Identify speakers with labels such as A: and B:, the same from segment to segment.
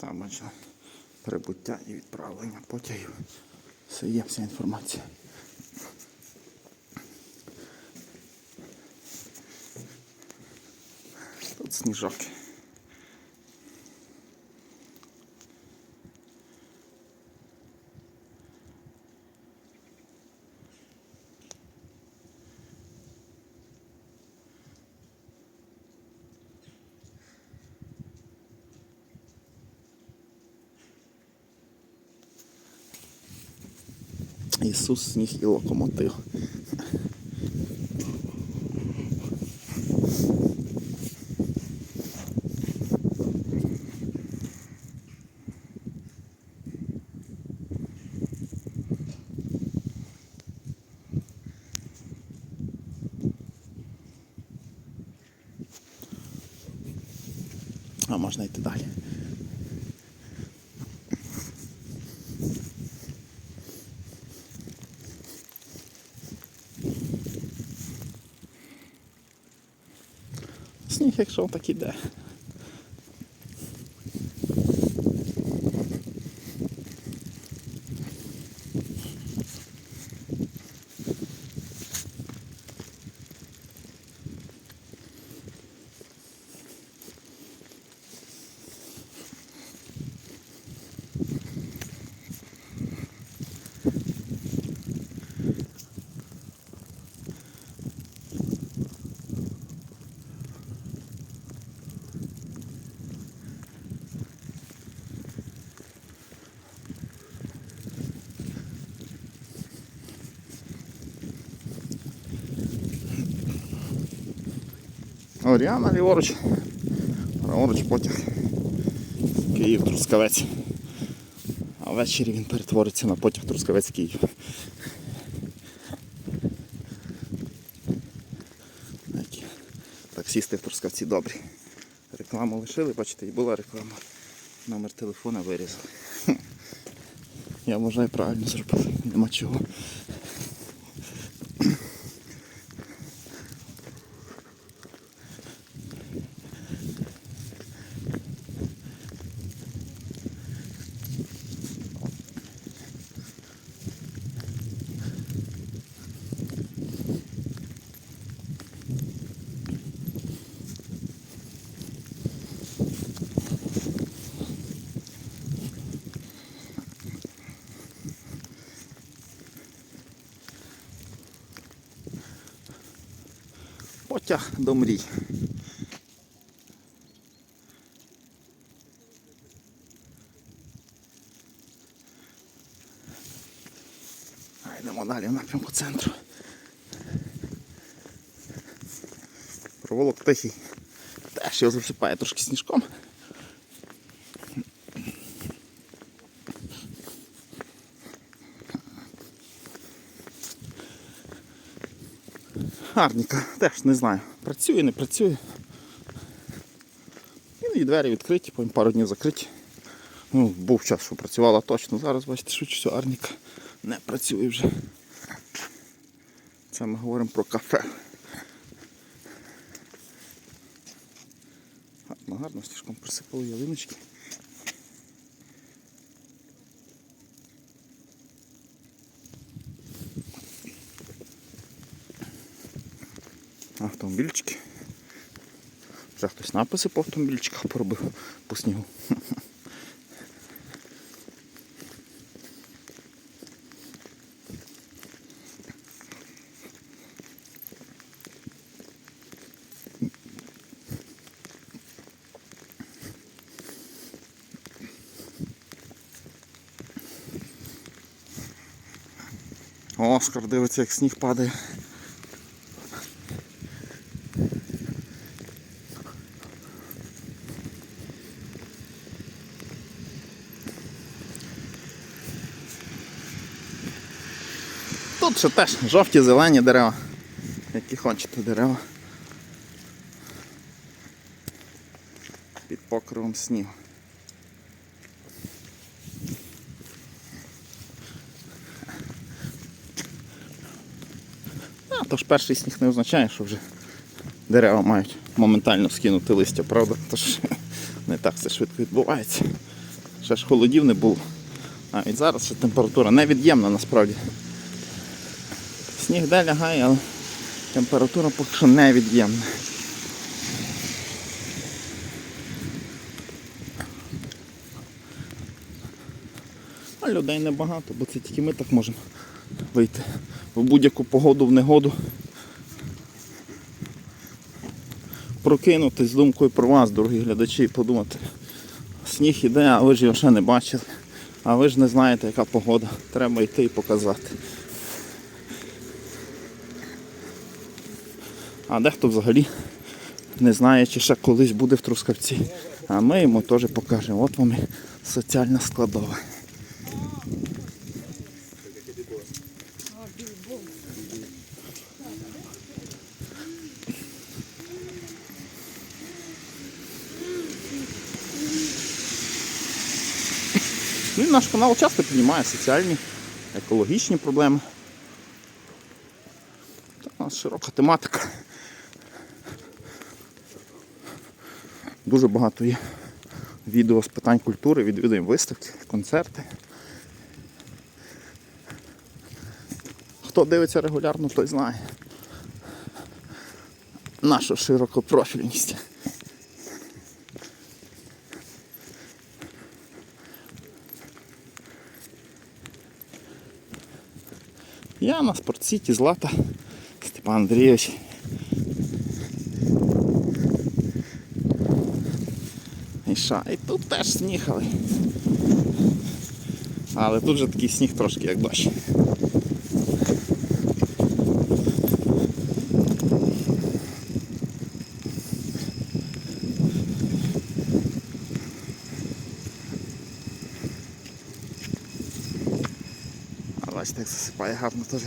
A: Там бачили прибуття і відправлення потягів. Все є, вся інформація. Тут сніжок. Ісус, сніг і локомотив. А можна йти далі. Сніг, якщо так іде. Оріана ліворуч. Праворуч потяг. Київ Трускавець. А ввечері він перетвориться на потяг Трускавець Київ. Таксісти в Трускавці добрі. Рекламу лишили, бачите, і була реклама. Номер телефона вирізали. Я вважаю правильно зробили. Нема чого. Потяг до мрій. Йдемо далі в напрямку центру. Проволок тихий. Теж його засипає трошки сніжком. Гарніка, теж не знаю. Працює, не працює. Іноді двері відкриті, потім пару днів закриті. Ну, був час, що працювала точно. Зараз, бачите, швидше всього, Арніка не працює вже. Це ми говоримо про кафе. Гарно, гарно, стіжком присипали ялиночки. Автомобільчики. Вже хтось написи по автомобільчиках поробив по снігу. Оскар дивиться, як сніг падає. Тут ще теж жовті, зелені дерева. Які хочете дерева. Під покровом снігу. А, тож перший сніг не означає, що вже дерева мають моментально скинути листя, правда? Тож не так все швидко відбувається. Ще ж холодів не було. Навіть зараз ще температура невід'ємна насправді. Сніг де лягає, але температура поки що невід'ємна. А людей небагато, бо це тільки ми так можемо вийти в будь-яку погоду, в негоду. Прокинутись з думкою про вас, дорогі глядачі, і подумати. Сніг іде, а ви ж його ще не бачили. А ви ж не знаєте, яка погода. Треба йти і показати. А дехто взагалі не знає, чи ще колись буде в Трускавці. А ми йому теж покажемо. От вам і соціальна складова. Ну і наш канал часто піднімає соціальні, екологічні проблеми. Та у нас широка тематика. Дуже багато є відео з питань культури, відвідуємо виставки, концерти. Хто дивиться регулярно, той знає нашу широкопрофільність. Я на спортсіті Злата Степан Андрійович. І і тут теж сніг, але. Але тут же такий сніг трошки як дощ. А бачите, як засипає гарно теж.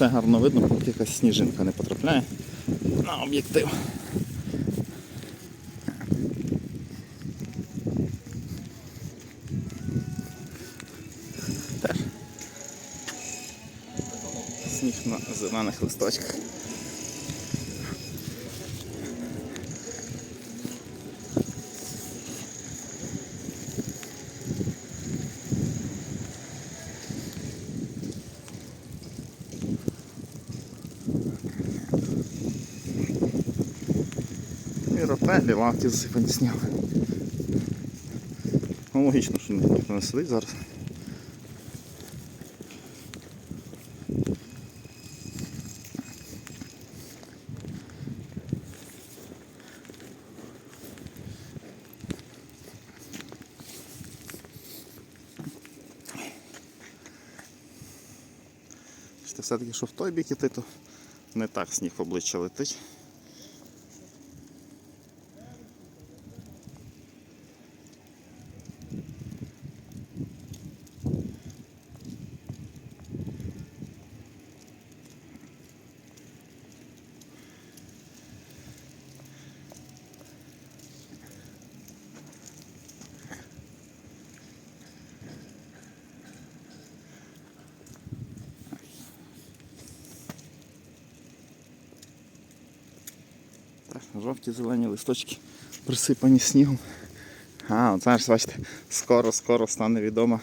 A: Все гарно видно, поки якась сніжинка не потрапляє на об'єктив. Теж сніг на зелених листочках. І лавки засипані снігом. Ну, логічно, що ніхто не сидить зараз. Все-таки, що в той бік іти, то не так сніг в обличчя летить. Жовті зелені листочки присипані снігом. А, от зараз бачите, скоро-скоро стане відома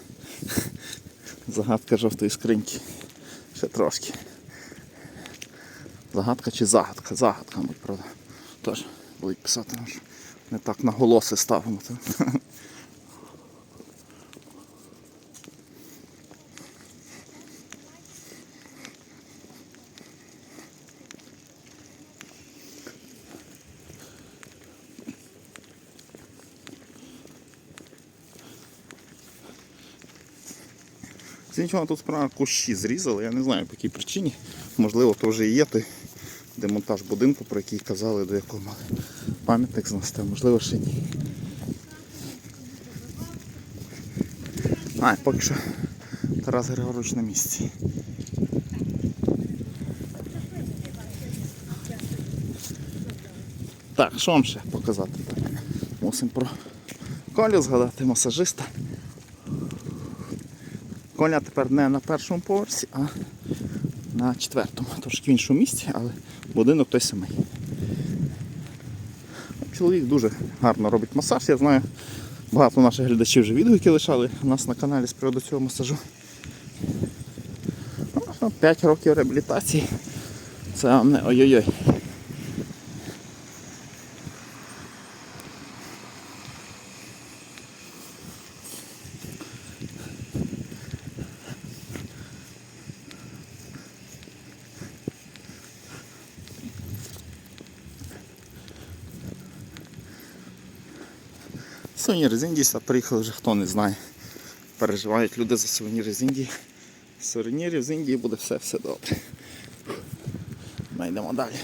A: загадка жовтої скриньки. Ще трошки. Загадка чи загадка? Загадка, мабуть, правда. Тож будуть писати, що не так наголоси ставимо. Це нічого тут справа кущі зрізали, я не знаю по якій причині. Можливо, то вже і є той демонтаж будинку, про який казали, до якого мали пам'ятник знести, а можливо ще ні. А, поки що Тарас Григорович на місці. Так, що вам ще показати? Мусимо про Колю згадати, масажиста. Коля тепер не на першому поверсі, а на четвертому. Трошки в іншому місці, але будинок той самий. Чоловік дуже гарно робить масаж. Я знаю, багато наших глядачів вже відгуки лишали у нас на каналі з приводу цього масажу. 5 років реабілітації. Це не ой-ой-ой. Сувеніри з Індії сюди приїхали вже хто не знає. Переживають люди за сувеніри з Індії. Сувенірів з Індії буде все, все добре. Ми йдемо далі.